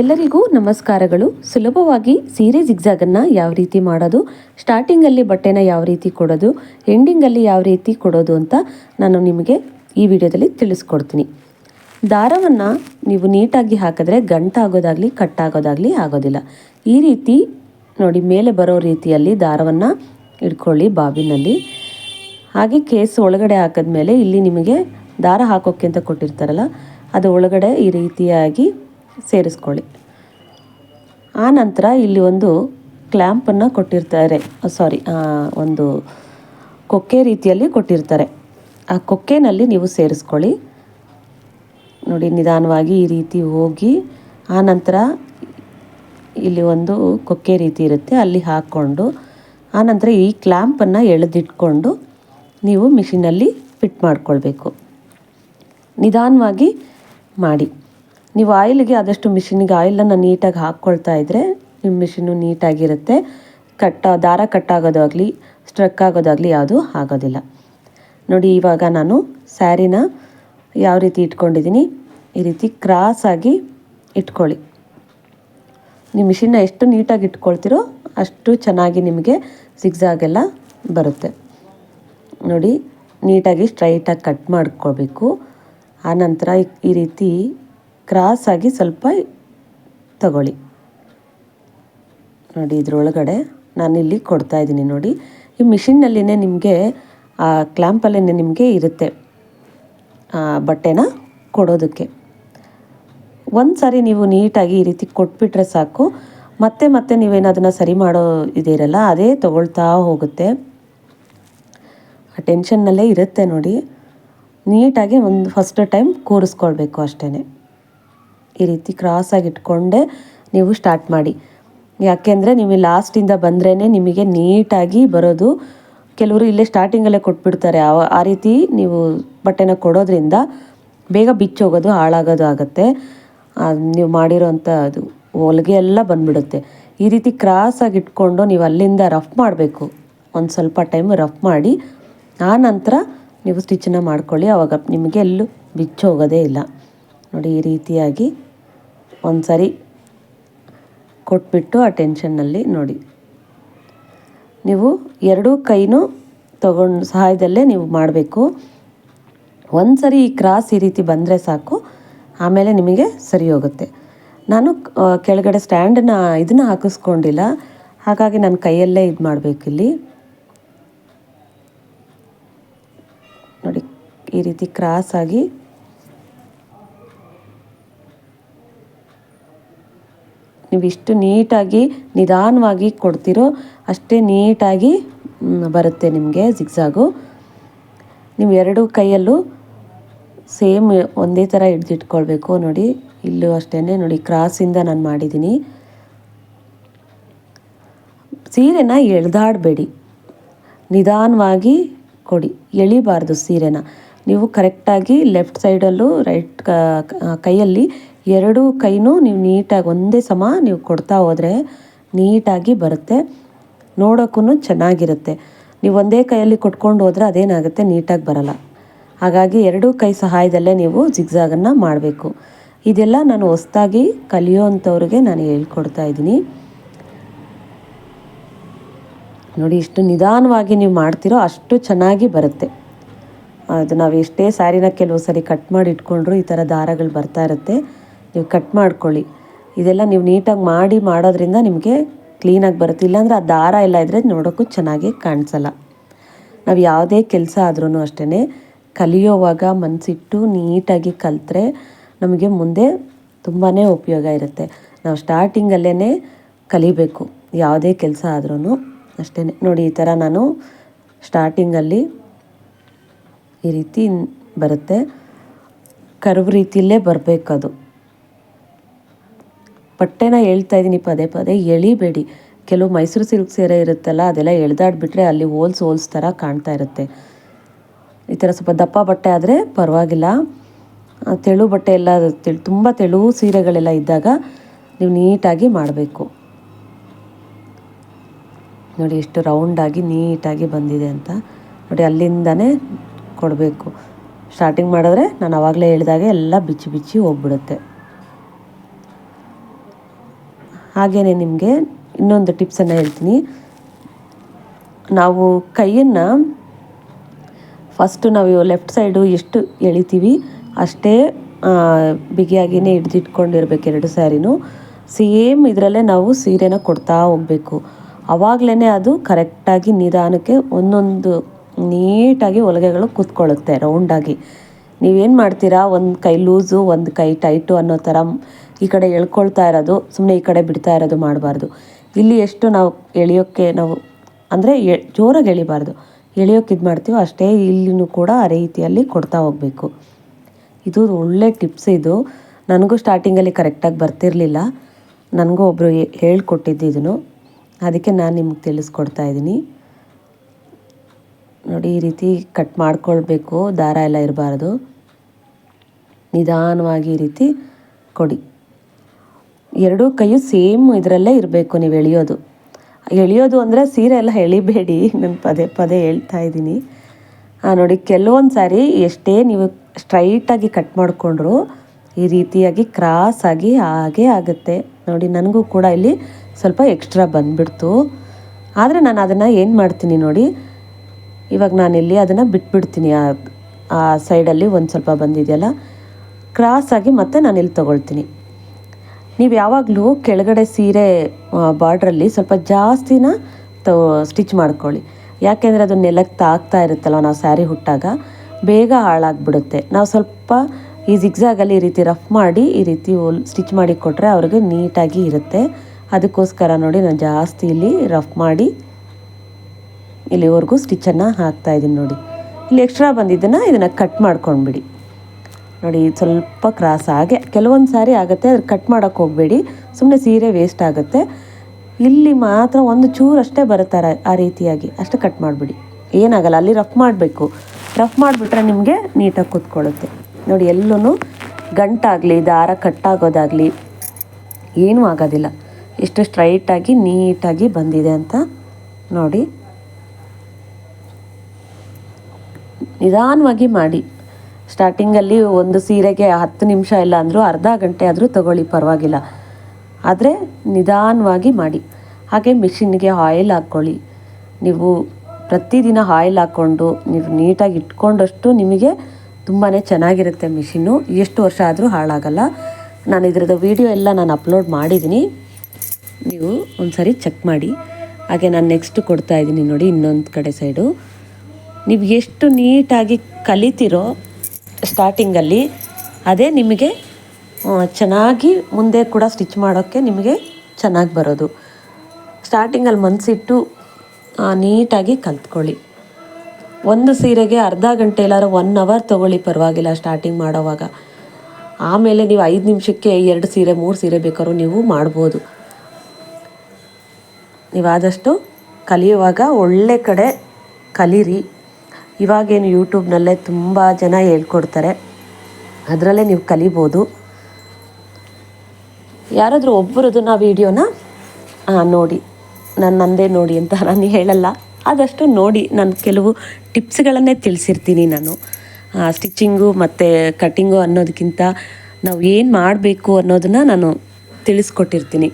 ಎಲ್ಲರಿಗೂ ನಮಸ್ಕಾರಗಳು. ಸುಲಭವಾಗಿ ಸೀರೆ ಜಿಗ್ಜಾಗನ್ನು ಯಾವ ರೀತಿ ಮಾಡೋದು, ಸ್ಟಾರ್ಟಿಂಗಲ್ಲಿ ಬಟ್ಟೆನ ಯಾವ ರೀತಿ ಕೊಡೋದು, ಎಂಡಿಂಗಲ್ಲಿ ಯಾವ ರೀತಿ ಕೊಡೋದು ಅಂತ ನಾನು ನಿಮಗೆ ಈ ವಿಡಿಯೋದಲ್ಲಿ ತಿಳಿಸ್ಕೊಡ್ತೀನಿ. ದಾರವನ್ನು ನೀವು ನೀಟಾಗಿ ಹಾಕಿದ್ರೆ ಗಂಟಾಗೋದಾಗಲಿ ಕಟ್ಟಾಗೋದಾಗಲಿ ಆಗೋದಿಲ್ಲ. ಈ ರೀತಿ ನೋಡಿ, ಮೇಲೆ ಬರೋ ರೀತಿಯಲ್ಲಿ ದಾರವನ್ನು ಇಟ್ಕೊಳ್ಳಿ ಬಾಬಿನಲ್ಲಿ ಹಾಗೆ ಕೇಸ್ ಒಳಗಡೆ ಹಾಕಿದ್ಮೇಲೆ ಇಲ್ಲಿ ನಿಮಗೆ ದಾರ ಹಾಕೋಕ್ಕೆ ಅಂತ ಕೊಟ್ಟಿರ್ತಾರಲ್ಲ, ಅದು ಒಳಗಡೆ ಈ ರೀತಿಯಾಗಿ ಸೇರಿಸ್ಕೊಳ್ಳಿ. ಆ ನಂತರ ಇಲ್ಲಿ ಒಂದು ಕ್ಲ್ಯಾಂಪನ್ನು ಕೊಟ್ಟಿರ್ತಾರೆ. ಸಾರಿ ಒಂದು ಕೊಕ್ಕೆ ರೀತಿಯಲ್ಲಿ ಕೊಟ್ಟಿರ್ತಾರೆ. ಆ ಕೊಕ್ಕೆನಲ್ಲಿ ನೀವು ಸೇರಿಸ್ಕೊಳ್ಳಿ. ನೋಡಿ, ನಿಧಾನವಾಗಿ ಈ ರೀತಿ ಹೋಗಿ, ಆ ನಂತರ ಇಲ್ಲಿ ಒಂದು ಕೊಕ್ಕೆ ರೀತಿ ಇರುತ್ತೆ, ಅಲ್ಲಿ ಹಾಕ್ಕೊಂಡು ಆನಂತರ ಈ ಕ್ಲ್ಯಾಂಪನ್ನು ಎಳೆದಿಟ್ಕೊಂಡು ನೀವು ಮಿಷಿನಲ್ಲಿ ಫಿಟ್ ಮಾಡ್ಕೊಳ್ಬೇಕು. ನಿಧಾನವಾಗಿ ಮಾಡಿ. ನೀವು ಆಯಿಲ್ಗೆ ಆದಷ್ಟು ಮಿಷಿನಿಗೆ ಆಯಿಲನ್ನು ನೀಟಾಗಿ ಹಾಕ್ಕೊಳ್ತಾ ಇದ್ದರೆ ನಿಮ್ಮ ಮಿಷಿನ್ನು ನೀಟಾಗಿರುತ್ತೆ. ಕಟ್ಟ, ದಾರ ಕಟ್ಟಾಗೋದಾಗಲಿ, ಸ್ಟ್ರಕ್ ಆಗೋದಾಗಲಿ ಯಾವುದೂ ಆಗೋದಿಲ್ಲ. ನೋಡಿ, ಇವಾಗ ನಾನು ಸ್ಯಾರಿನ ಯಾವ ರೀತಿ ಇಟ್ಕೊಂಡಿದ್ದೀನಿ, ಈ ರೀತಿ ಕ್ರಾಸಾಗಿ ಇಟ್ಕೊಳ್ಳಿ. ನೀವು ಮಿಷಿನ್ನ ಎಷ್ಟು ನೀಟಾಗಿ ಇಟ್ಕೊಳ್ತಿರೋ ಅಷ್ಟು ಚೆನ್ನಾಗಿ ನಿಮಗೆ ಸಿಗ್ಸಾಗೆಲ್ಲ ಬರುತ್ತೆ. ನೋಡಿ, ನೀಟಾಗಿ ಸ್ಟ್ರೈಟಾಗಿ ಕಟ್ ಮಾಡ್ಕೋಬೇಕು ಆನಂತರ ಈ ರೀತಿ ಕ್ರಾಸಾಗಿ ಸ್ವಲ್ಪ ತಗೊಳ್ಳಿ. ನೋಡಿ ಇದರೊಳಗಡೆ ನಾನಿಲ್ಲಿ ಕೊಡ್ತಾ ಇದ್ದೀನಿ ನೋಡಿ. ಈ ಮಿಷಿನ್ನಲ್ಲಿನೇ ನಿಮಗೆ, ಆ ಕ್ಲ್ಯಾಂಪಲ್ಲೇ ನಿಮಗೆ ಇರುತ್ತೆ ಬಟ್ಟೆನ ಕೊಡೋದಕ್ಕೆ. ಒಂದು ಸಾರಿ ನೀವು ನೀಟಾಗಿ ಈ ರೀತಿ ಕೊಟ್ಬಿಟ್ರೆ ಸಾಕು. ಮತ್ತೆ ಮತ್ತೆ ನೀವೇನು ಅದನ್ನು ಸರಿ ಮಾಡೋ ಇದಿರಲ್ಲ, ಅದೇ ತಗೊಳ್ತಾ ಹೋಗುತ್ತೆ. ಆ ಟೆನ್ಷನ್ನಲ್ಲೇ ಇರುತ್ತೆ ನೋಡಿ. ನೀಟಾಗಿ ಒಂದು ಫಸ್ಟ್ ಟೈಮ್ ಕೂರಿಸ್ಕೊಳ್ಬೇಕು ಅಷ್ಟೇ ಈ ರೀತಿ ಕ್ರಾಸಾಗಿ ಇಟ್ಕೊಂಡೆ ನೀವು ಸ್ಟಾರ್ಟ್ ಮಾಡಿ. ಯಾಕೆಂದರೆ ನೀವು ಲಾಸ್ಟಿಂದ ಬಂದ್ರೇ ನಿಮಗೆ ನೀಟಾಗಿ ಬರೋದು. ಕೆಲವರು ಇಲ್ಲೇ ಸ್ಟಾರ್ಟಿಂಗಲ್ಲೇ ಕೊಟ್ಬಿಡ್ತಾರೆ. ಆ ರೀತಿ ನೀವು ಬಟ್ಟೆನ ಕೊಡೋದ್ರಿಂದ ಬೇಗ ಬಿಚ್ಚೋಗೋದು, ಹಾಳಾಗೋದು ಆಗುತ್ತೆ. ನೀವು ಮಾಡಿರೋಂಥ ಅದು ಹೊಲಿಗೆ ಎಲ್ಲ ಬಂದ್ಬಿಡುತ್ತೆ. ಈ ರೀತಿ ಕ್ರಾಸಾಗಿ ಇಟ್ಕೊಂಡು ನೀವು ಅಲ್ಲಿಂದ ರಫ್ ಮಾಡಬೇಕು. ಒಂದು ಸ್ವಲ್ಪ ಟೈಮ್ ರಫ್ ಮಾಡಿ, ಆ ನಂತರ ನೀವು ಸ್ಟಿಚ್ನ ಮಾಡ್ಕೊಳ್ಳಿ. ಆವಾಗ ನಿಮಗೆ ಎಲ್ಲೂ ಬಿಚ್ಚೋಗೋದೇ ಇಲ್ಲ. ನೋಡಿ, ಈ ರೀತಿಯಾಗಿ ಒಂದು ಸರಿ ಕೊಟ್ಬಿಟ್ಟು ಆ ಟೆನ್ಷನ್ನಲ್ಲಿ ನೋಡಿ. ನೀವು ಎರಡೂ ಕೈನೂ ತಗೊಂಡು, ಸಹಾಯದಲ್ಲೇ ನೀವು ಮಾಡಬೇಕು. ಒಂದು ಸರಿ ಈ ಕ್ರಾಸ್ ಈ ರೀತಿ ಬಂದರೆ ಸಾಕು, ಆಮೇಲೆ ನಿಮಗೆ ಸರಿ ಹೋಗುತ್ತೆ. ನಾನು ಕೆಳಗಡೆ ಸ್ಟ್ಯಾಂಡನ್ನ ಇದನ್ನ ಹಾಕಿಸ್ಕೊಂಡಿಲ್ಲ. ಹಾಗಾಗಿ ನಾನು ಕೈಯಲ್ಲೇ ಇದು ಮಾಡಬೇಕು ಇಲ್ಲಿ. ನೋಡಿ, ಈ ರೀತಿ ಕ್ರಾಸಾಗಿ ನೀವು ಇಷ್ಟು ನೀಟಾಗಿ ನಿಧಾನವಾಗಿ ಕೊಡ್ತಿರೋ ಅಷ್ಟೇ ನೀಟಾಗಿ ಬರುತ್ತೆ ನಿಮಗೆ ಜಿಗ್ಸಾಗು ನೀವು ಎರಡು ಕೈಯಲ್ಲೂ ಸೇಮ್ ಒಂದೇ ಥರ ಹಿಡ್ದಿಟ್ಕೊಳ್ಬೇಕು ನೋಡಿ, ಇಲ್ಲೂ ಅಷ್ಟೇ ನೋಡಿ ಕ್ರಾಸಿಂದ ನಾನು ಮಾಡಿದ್ದೀನಿ. ಸೀರೆನ ಎಳ್ದಾಡಬೇಡಿ. ನಿಧಾನವಾಗಿ ಕೊಡಿ. ಎಳಿಬಾರ್ದು ಸೀರೆನ. ನೀವು ಕರೆಕ್ಟಾಗಿ ಲೆಫ್ಟ್ ಸೈಡಲ್ಲೂ ರೈಟ್ ಕೈಯಲ್ಲಿ ಎರಡೂ ಕೈನೂ ನೀವು ನೀಟಾಗಿ ಒಂದೇ ಸಮ ನೀವು ಕೊಡ್ತಾ ಹೋದರೆ ನೀಟಾಗಿ ಬರುತ್ತೆ. ನೋಡೋಕ್ಕೂ ಚೆನ್ನಾಗಿರುತ್ತೆ. ನೀವು ಒಂದೇ ಕೈಯಲ್ಲಿ ಕೊಟ್ಕೊಂಡು ಹೋದರೆ ಅದೇನಾಗುತ್ತೆ? ನೀಟಾಗಿ ಬರಲ್ಲ. ಹಾಗಾಗಿ ಎರಡೂ ಕೈ ಸಹಾಯದಲ್ಲೇ ನೀವು ಜಿಗ್ಜಾಗನ್ನು ಮಾಡಬೇಕು. ಇದೆಲ್ಲ ನಾನು ಹೊಸ್ದಾಗಿ ಕಲಿಯೋವಂಥವ್ರಿಗೆ ನಾನು ಹೇಳ್ಕೊಡ್ತಾ ಇದ್ದೀನಿ. ನೋಡಿ, ಇಷ್ಟು ನಿಧಾನವಾಗಿ ನೀವು ಮಾಡ್ತಿರೋ ಅಷ್ಟು ಚೆನ್ನಾಗಿ ಬರುತ್ತೆ. ಅದು ನಾವು ಎಷ್ಟೇ ಸ್ಯಾರಿನ ಕೆಲವು ಸರಿ ಕಟ್ ಮಾಡಿ ಇಟ್ಕೊಂಡ್ರು ಈ ಥರ ದಾರಗಳು ಬರ್ತಾ ಇರುತ್ತೆ. ನೀವು ಕಟ್ ಮಾಡ್ಕೊಳ್ಳಿ. ಇದೆಲ್ಲ ನೀವು ನೀಟಾಗಿ ಮಾಡಿ ಮಾಡೋದ್ರಿಂದ ನಿಮಗೆ ಕ್ಲೀನಾಗಿ ಬರುತ್ತೆ. ಇಲ್ಲಾಂದರೆ ಆ ದಾರ ಎಲ್ಲ ಇದ್ದರೆ ನೋಡೋಕ್ಕೂ ಚೆನ್ನಾಗಿ ಕಾಣಿಸಲ್ಲ. ನಾವು ಯಾವುದೇ ಕೆಲಸ ಆದ್ರೂ ಅಷ್ಟೇ ಕಲಿಯೋವಾಗ ಮನಸ್ಸಿಟ್ಟು ನೀಟಾಗಿ ಕಲಿತ್ರೆ ನಮಗೆ ಮುಂದೆ ತುಂಬಾ ಉಪಯೋಗ ಇರುತ್ತೆ. ನಾವು ಸ್ಟಾರ್ಟಿಂಗಲ್ಲೇ ಕಲಿಬೇಕು. ಯಾವುದೇ ಕೆಲಸ ಆದ್ರೂ ಅಷ್ಟೇ ನೋಡಿ, ಈ ಥರ ನಾನು ಸ್ಟಾರ್ಟಿಂಗಲ್ಲಿ ಈ ರೀತಿ ಬರುತ್ತೆ. ಕರ್ವ್ ರೀತಿಯಲ್ಲೇ ಬರಬೇಕದು. ಬಟ್ಟೆನ ಹೇಳ್ತಾ ಇದ್ದೀನಿ ಪದೇ ಪದೇ, ಎಳಿಬೇಡಿ. ಕೆಲವು ಮೈಸೂರು ಸಿಲ್ಕ್ ಸೀರೆ ಇರುತ್ತಲ್ಲ, ಅದೆಲ್ಲ ಎಳ್ದಾಡ್ಬಿಟ್ರೆ ಅಲ್ಲಿ ಹೋಲ್ಸ್ ಹೋಲ್ಸ್ ಥರ ಕಾಣ್ತಾ ಇರುತ್ತೆ. ಈ ಥರ ಸ್ವಲ್ಪ ದಪ್ಪ ಬಟ್ಟೆ ಆದರೆ ಪರವಾಗಿಲ್ಲ. ತೆಳು ಬಟ್ಟೆ ಎಲ್ಲ, ತೆಳು, ತುಂಬ ತೆಳು ಸೀರೆಗಳೆಲ್ಲ ಇದ್ದಾಗ ನೀವು ನೀಟಾಗಿ ಮಾಡಬೇಕು. ನೋಡಿ ಎಷ್ಟು ರೌಂಡಾಗಿ ನೀಟಾಗಿ ಬಂದಿದೆ ಅಂತ. ನೋಡಿ, ಅಲ್ಲಿಂದನೇ ಕೊಡಬೇಕು. ಸ್ಟಾರ್ಟಿಂಗ್ ಮಾಡಿದ್ರೆ ನಾನು ಆವಾಗಲೇ ಹೇಳಿದಾಗೆ ಎಲ್ಲ ಬಿಚ್ಚಿ ಬಿಚ್ಚಿ ಹೋಗ್ಬಿಡುತ್ತೆ. ಹಾಗೆಯೇ ನಿಮಗೆ ಇನ್ನೊಂದು ಟಿಪ್ಸನ್ನು ಹೇಳ್ತೀನಿ. ನಾವು ಕೈಯನ್ನು ಫಸ್ಟು ನಾವು ಲೆಫ್ಟ್ ಸೈಡು ಎಷ್ಟು ಎಳಿತೀವಿ, ಅಷ್ಟೇ ಬಿಗಿಯಾಗಿಯೇ ಹಿಡಿದಿಟ್ಕೊಂಡಿರ್ಬೇಕು ಎರಡು ಸ್ಯಾರಿನೂ. ಸೇಮ್ ಇದರಲ್ಲೇ ನಾವು ಸೀರೆನ ಕೊಡ್ತಾ ಹೋಗಬೇಕು. ಆವಾಗಲೇ ಅದು ಕರೆಕ್ಟಾಗಿ ನಿಧಾನಕ್ಕೆ ಒಂದೊಂದು ನೀಟಾಗಿ ಹೊಲಿಗೆಗಳು ಕೂತ್ಕೊಳ್ಳುತ್ತೆ ರೌಂಡಾಗಿ ನೀವೇನು ಮಾಡ್ತೀರಾ, ಒಂದು ಕೈ ಲೂಸು ಒಂದು ಕೈ ಟೈಟು ಅನ್ನೋ ಥರ ಈ ಕಡೆ ಎಳ್ಕೊಳ್ತಾ ಇರೋದು ಸುಮ್ಮನೆ ಈ ಕಡೆ ಬಿಡ್ತಾ ಇರೋದು ಮಾಡಬಾರ್ದು. ಇಲ್ಲಿ ಎಷ್ಟು ನಾವು ಎಳೆಯೋಕ್ಕೆ ನಾವು, ಅಂದರೆ ಎ, ಜೋರಾಗಿ ಎಳಿಬಾರ್ದು. ಎಳೆಯೋಕೆ ಇದು ಮಾಡ್ತೀವೋ ಅಷ್ಟೇ ಇಲ್ಲಿನೂ ಕೂಡ ಆ ರೀತಿಯಲ್ಲಿ ಕೊಡ್ತಾ ಹೋಗಬೇಕು. ಇದು ಒಳ್ಳೆ ಟಿಪ್ಸ್ ಇದು. ನನಗೂ ಸ್ಟಾರ್ಟಿಂಗಲ್ಲಿ ಕರೆಕ್ಟಾಗಿ ಬರ್ತಿರಲಿಲ್ಲ. ನನಗೂ ಒಬ್ಬರು ಹೇಳ್ಕೊಟ್ಟಿದ್ದು ಇದನ್ನು. ಅದಕ್ಕೆ ನಾನು ನಿಮ್ಗೆ ತಿಳಿಸ್ಕೊಡ್ತಾ ಇದ್ದೀನಿ. ನೋಡಿ, ಈ ರೀತಿ ಕಟ್ ಮಾಡ್ಕೊಳ್ಬೇಕು. ದಾರ ಎಲ್ಲ ಇರಬಾರ್ದು. ನಿಧಾನವಾಗಿ ಈ ರೀತಿ ಕೊಡಿ. ಎರಡೂ ಕೈಯು ಸೇಮ್ ಇದರಲ್ಲೇ ಇರಬೇಕು ನೀವು ಎಳೆಯೋದು. ಎಳೆಯೋದು ಅಂದರೆ ಸೀರೆ ಎಲ್ಲ ಎಳಿಬೇಡಿ. ನಾನು ಪದೇ ಪದೇ ಹೇಳ್ತಾ ಇದ್ದೀನಿ. ಹಾಂ ನೋಡಿ, ಕೆಲವೊಂದು ಸಾರಿ ಎಷ್ಟೇ ನೀವು ಸ್ಟ್ರೈಟಾಗಿ ಕಟ್ ಮಾಡಿಕೊಂಡ್ರು ಈ ರೀತಿಯಾಗಿ ಕ್ರಾಸ್ ಆಗಿ ಹಾಗೇ ಆಗುತ್ತೆ. ನೋಡಿ, ನನಗೂ ಕೂಡ ಇಲ್ಲಿ ಸ್ವಲ್ಪ ಎಕ್ಸ್ಟ್ರಾ ಬಂದುಬಿಡ್ತು. ಆದರೆ ನಾನು ಅದನ್ನು ಏನು ಮಾಡ್ತೀನಿ ನೋಡಿ, ಇವಾಗ ನಾನಿಲ್ಲಿ ಅದನ್ನು ಬಿಟ್ಬಿಡ್ತೀನಿ. ಆ ಸೈಡಲ್ಲಿ ಒಂದು ಸ್ವಲ್ಪ ಬಂದಿದೆಯಲ್ಲ ಕ್ರಾಸಾಗಿ ಮತ್ತೆ ನಾನು ಇಲ್ಲಿ ತೊಗೊಳ್ತೀನಿ. ನೀವು ಯಾವಾಗಲೂ ಕೆಳಗಡೆ ಸೀರೆ ಬಾರ್ಡ್ರಲ್ಲಿ ಸ್ವಲ್ಪ ಜಾಸ್ತಿನ ತೊ, ಸ್ಟಿಚ್ ಮಾಡ್ಕೊಳ್ಳಿ. ಯಾಕೆಂದರೆ ಅದು ನೆಲಕ್ಕೆ ತಾಗ್ತಾ ಇರುತ್ತಲ್ಲ ನಾವು ಸ್ಯಾರಿ ಹುಟ್ಟಾಗ, ಬೇಗ ಹಾಳಾಗ್ಬಿಡುತ್ತೆ. ನಾವು ಸ್ವಲ್ಪ ಈ ಜಿಗ್ಸಾಗಲ್ಲಿ ಈ ರೀತಿ ರಫ್ ಮಾಡಿ, ಈ ರೀತಿ ಹೋಲ್ ಸ್ಟಿಚ್ ಮಾಡಿ ಕೊಟ್ಟರೆ ಅವ್ರಿಗೆ ನೀಟಾಗಿ ಇರುತ್ತೆ. ಅದಕ್ಕೋಸ್ಕರ ನೋಡಿ ನಾನು ಜಾಸ್ತಿ ಇಲ್ಲಿ ರಫ್ ಮಾಡಿ ಇಲ್ಲಿವರೆಗೂ ಸ್ಟಿಚ್ಚನ್ನು ಹಾಕ್ತಾಯಿದ್ದೀನಿ ನೋಡಿ. ಇಲ್ಲಿ ಎಕ್ಸ್ಟ್ರಾ ಬಂದಿದ್ದನ್ನು ಇದನ್ನು ಕಟ್ ಮಾಡ್ಕೊಂಡ್ಬಿಡಿ. ನೋಡಿ, ಸ್ವಲ್ಪ ಕ್ರಾಸ್ ಹಾಗೆ. ಕೆಲವೊಂದು ಸಾರಿ ಆಗುತ್ತೆ, ಅದ್ರ ಕಟ್ ಮಾಡೋಕ್ಕೆ ಹೋಗಬೇಡಿ. ಸುಮ್ಮನೆ ಸೀರೆ ವೇಸ್ಟ್ ಆಗುತ್ತೆ. ಇಲ್ಲಿ ಮಾತ್ರ ಒಂದು ಚೂರು ಅಷ್ಟೇ ಬರುತ್ತಾರೆ ಆ ರೀತಿಯಾಗಿ. ಅಷ್ಟೇ ಕಟ್ ಮಾಡಿಬಿಡಿ. ಏನಾಗಲ್ಲ, ಅಲ್ಲಿ ರಫ್ ಮಾಡಬೇಕು. ರಫ್ ಮಾಡಿಬಿಟ್ರೆ ನಿಮಗೆ ನೀಟಾಗಿ ಕೂತ್ಕೊಳ್ಳುತ್ತೆ. ನೋಡಿ ಎಲ್ಲೂ ಗಂಟಾಗಲಿ, ದಾರ ಕಟ್ಟಾಗೋದಾಗಲಿ ಏನೂ ಆಗೋದಿಲ್ಲ. ಎಷ್ಟು ಸ್ಟ್ರೈಟಾಗಿ ನೀಟಾಗಿ ಬಂದಿದೆ ಅಂತ ನೋಡಿ. ನಿಧಾನವಾಗಿ ಮಾಡಿ. ಸ್ಟಾರ್ಟಿಂಗಲ್ಲಿ ಒಂದು ಸೀರೆಗೆ ಹತ್ತು ನಿಮಿಷ ಇಲ್ಲ ಅಂದರೂ ಅರ್ಧ ಗಂಟೆ ಆದರೂ ತಗೊಳ್ಳಿ, ಪರವಾಗಿಲ್ಲ. ಆದರೆ ನಿಧಾನವಾಗಿ ಮಾಡಿ. ಹಾಗೆ ಮಿಷಿನ್ಗೆ ಆಯಿಲ್ ಹಾಕ್ಕೊಳ್ಳಿ. ನೀವು ಪ್ರತಿದಿನ ಆಯಿಲ್ ಹಾಕ್ಕೊಂಡು, ನೀವು ನೀಟಾಗಿ ಇಟ್ಕೊಂಡಷ್ಟು ನಿಮಗೆ ತುಂಬಾ ಚೆನ್ನಾಗಿರುತ್ತೆ ಮಿಷಿನ್ನು. ಎಷ್ಟು ವರ್ಷ ಆದರೂ ಹಾಳಾಗಲ್ಲ. ನಾನು ಇದ್ರದ್ದು ವೀಡಿಯೋ ಎಲ್ಲ ನಾನು ಅಪ್ಲೋಡ್ ಮಾಡಿದ್ದೀನಿ. ನೀವು ಒಂದು ಸರಿ ಚೆಕ್ ಮಾಡಿ. ಹಾಗೆ ನಾನು ನೆಕ್ಸ್ಟ್ ಕೊಡ್ತಾ ಇದ್ದೀನಿ ನೋಡಿ ಇನ್ನೊಂದು ಕಡೆ ಸೈಡು. ನೀವು ಎಷ್ಟು ನೀಟಾಗಿ ಕಲಿತಿರೋ ಸ್ಟಾರ್ಟಿಂಗಲ್ಲಿ ಅದೇ ನಿಮಗೆ ಚೆನ್ನಾಗಿ ಮುಂದೆ ಕೂಡ ಸ್ಟಿಚ್ ಮಾಡೋಕ್ಕೆ ನಿಮಗೆ ಚೆನ್ನಾಗಿ ಬರೋದು. ಸ್ಟಾರ್ಟಿಂಗಲ್ಲಿ ಮನಸ್ಸಿಟ್ಟು ನೀಟಾಗಿ ಕಲ್ತ್ಕೊಳ್ಳಿ. ಒಂದು ಸೀರೆಗೆ ಅರ್ಧ ಗಂಟೆ ಎಲ್ಲಾರು ಒನ್ ಅವರ್ ತೊಗೊಳ್ಳಿ ಪರವಾಗಿಲ್ಲ ಸ್ಟಾರ್ಟಿಂಗ್ ಮಾಡೋವಾಗ. ಆಮೇಲೆ ನೀವು ಐದು ನಿಮಿಷಕ್ಕೆ ಎರಡು ಸೀರೆ, ಮೂರು ಸೀರೆ ಬೇಕಾದ್ರು ನೀವು ಮಾಡ್ಬೋದು. ನೀವಾದಷ್ಟು ಕಲಿಯುವಾಗ ಒಳ್ಳೆ ಕಡೆ ಕಲೀರಿ. ಇವಾಗೇನು ಯೂಟ್ಯೂಬ್ನಲ್ಲೇ ತುಂಬ ಜನ ಹೇಳ್ಕೊಡ್ತಾರೆ. ಅದರಲ್ಲೇ ನೀವು ಕಲಿಬೋದು. ಯಾರಾದರೂ ಒಬ್ಬರದನ್ನ ವೀಡಿಯೋನ ನೋಡಿ, ನಾನು ನಂದೇ ನೋಡಿ ಅಂತ ನಾನು ಹೇಳಲ್ಲ. ಆದಷ್ಟು ನೋಡಿ, ನಾನು ಕೆಲವು ಟಿಪ್ಸ್ಗಳನ್ನೇ ತಿಳಿಸಿರ್ತೀನಿ ನಾನು. ಸ್ಟಿಚ್ಚಿಂಗು ಮತ್ತು ಕಟ್ಟಿಂಗು ಅನ್ನೋದಕ್ಕಿಂತ ನಾವು ಏನು ಮಾಡಬೇಕು ಅನ್ನೋದನ್ನು ನಾನು ತಿಳಿಸ್ಕೊಟ್ಟಿರ್ತೀನಿ.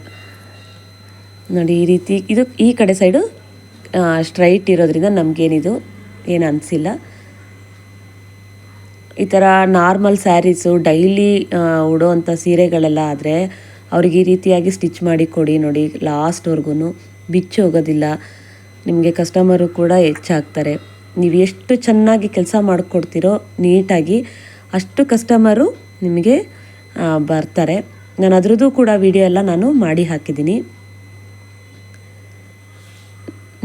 ನೋಡಿ, ಈ ರೀತಿ, ಇದು ಈ ಕಡೆ ಸೈಡು ಸ್ಟ್ರೈಟ್ ಇರೋದ್ರಿಂದ ನಮಗೇನಿದು. ಏನು ಅನಿಸಿಲ್ಲ. ಈ ಥರ ನಾರ್ಮಲ್ ಸ್ಯಾರೀಸು ಡೈಲಿ ಉಡೋವಂಥ ಸೀರೆಗಳೆಲ್ಲ ಆದರೆ ಅವ್ರಿಗೆ ಈ ರೀತಿಯಾಗಿ ಸ್ಟಿಚ್ ಮಾಡಿ ಕೊಡಿ ನೋಡಿ ಲಾಸ್ಟ್ವರೆಗೂ ಬಿಚ್ಚಿ ಹೋಗೋದಿಲ್ಲ. ನಿಮಗೆ ಕಸ್ಟಮರು ಕೂಡ ಹೆಚ್ಚಾಗ್ತಾರೆ. ನೀವು ಎಷ್ಟು ಚೆನ್ನಾಗಿ ಕೆಲಸ ಮಾಡಿಕೊಡ್ತೀರೋ ನೀಟಾಗಿ ಅಷ್ಟು ಕಸ್ಟಮರು ನಿಮಗೆ ಬರ್ತಾರೆ. ನಾನು ಅದರದ್ದು ಕೂಡ ವಿಡಿಯೋ ಎಲ್ಲ ನಾನು ಮಾಡಿ ಹಾಕಿದ್ದೀನಿ.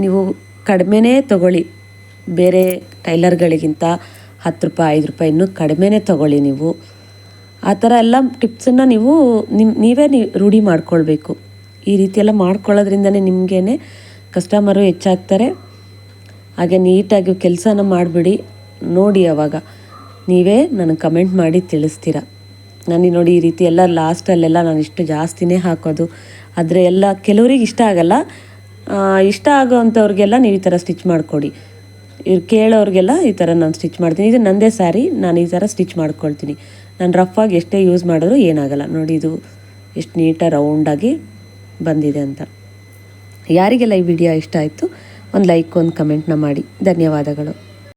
ನೀವು ಕಡಿಮೆನೇ ತಗೊಳ್ಳಿ. ಬೇರೆ ಟೈಲರ್ಗಳಿಗಿಂತ ಹತ್ತು ರೂಪಾಯಿ, ಐದು ರೂಪಾಯಿ ಇನ್ನೂ ಕಡಿಮೆನೇ ತಗೊಳ್ಳಿ ನೀವು. ಆ ಥರ ಎಲ್ಲ ಟಿಪ್ಸನ್ನು ನೀವು ನಿಮ್ಮ ನೀವೇ ನೀವು ರೂಢಿ ಮಾಡ್ಕೊಳ್ಬೇಕು. ಈ ರೀತಿಯೆಲ್ಲ ಮಾಡ್ಕೊಳ್ಳೋದ್ರಿಂದನೇ ನಿಮಗೇನೆ ಕಸ್ಟಮರು ಹೆಚ್ಚಾಗ್ತಾರೆ. ಹಾಗೆ ನೀಟಾಗಿ ಕೆಲಸನ ಮಾಡಿಬಿಡಿ. ನೋಡಿ ಅವಾಗ ನೀವೇ ನನಗೆ ಕಮೆಂಟ್ ಮಾಡಿ ತಿಳಿಸ್ತೀರ. ನನಗೆ ನೋಡಿ ಈ ರೀತಿ ಎಲ್ಲ ಲಾಸ್ಟಲ್ಲೆಲ್ಲ ನಾನು ಇಷ್ಟು ಜಾಸ್ತಿನೇ ಹಾಕೋದು. ಆದರೆ ಎಲ್ಲ ಕೆಲವ್ರಿಗೆ ಇಷ್ಟ ಆಗಲ್ಲ. ಇಷ್ಟ ಆಗೋ ಅಂಥವ್ರಿಗೆಲ್ಲ ನೀವು ಈ ಥರ ಸ್ಟಿಚ್ ಮಾಡಿಕೊಡಿ. ಕೇಳೋರಿಗೆಲ್ಲ ಈ ಥರ ನಾನು ಸ್ಟಿಚ್ ಮಾಡ್ತೀನಿ. ಇದು ನನ್ನದೇ ಸ್ಯಾರಿ, ನಾನು ಈ ಥರ ಸ್ಟಿಚ್ ಮಾಡ್ಕೊಳ್ತೀನಿ. ನಾನು ರಫಾಗಿ ಎಷ್ಟೇ ಯೂಸ್ ಮಾಡಿದ್ರು ಏನಾಗಲ್ಲ. ನೋಡಿ ಇದು ಎಷ್ಟು ನೀಟಾಗಿ ರೌಂಡಾಗಿ ಬಂದಿದೆ ಅಂತ. ಯಾರಿಗೆಲ್ಲ ಈ ವಿಡಿಯೋ ಇಷ್ಟ ಆಯಿತು, ಒಂದು ಲೈಕ್ ಒಂದು ಕಮೆಂಟ್ನ ಮಾಡಿ. ಧನ್ಯವಾದಗಳು.